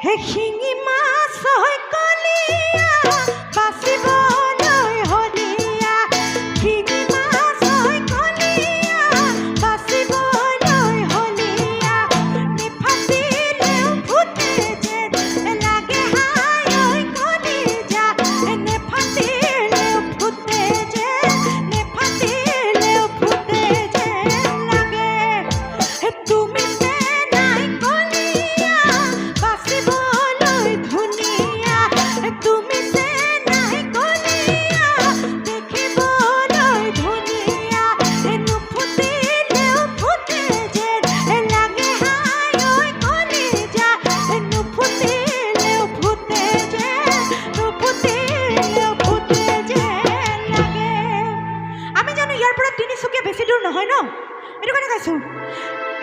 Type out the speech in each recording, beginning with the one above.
হে শিঙি মাছ হয় কলিয়া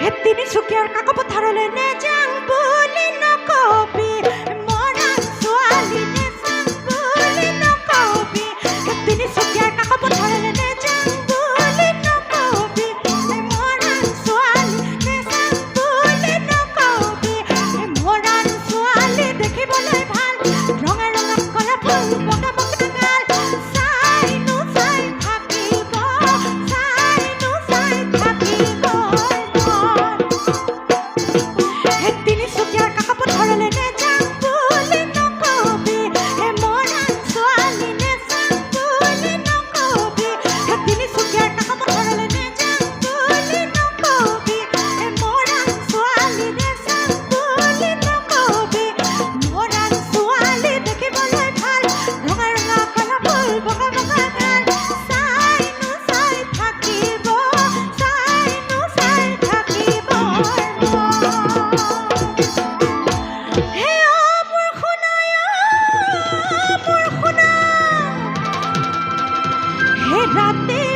hetini sukyar kakapatarole ne jang bulin ko pi would not be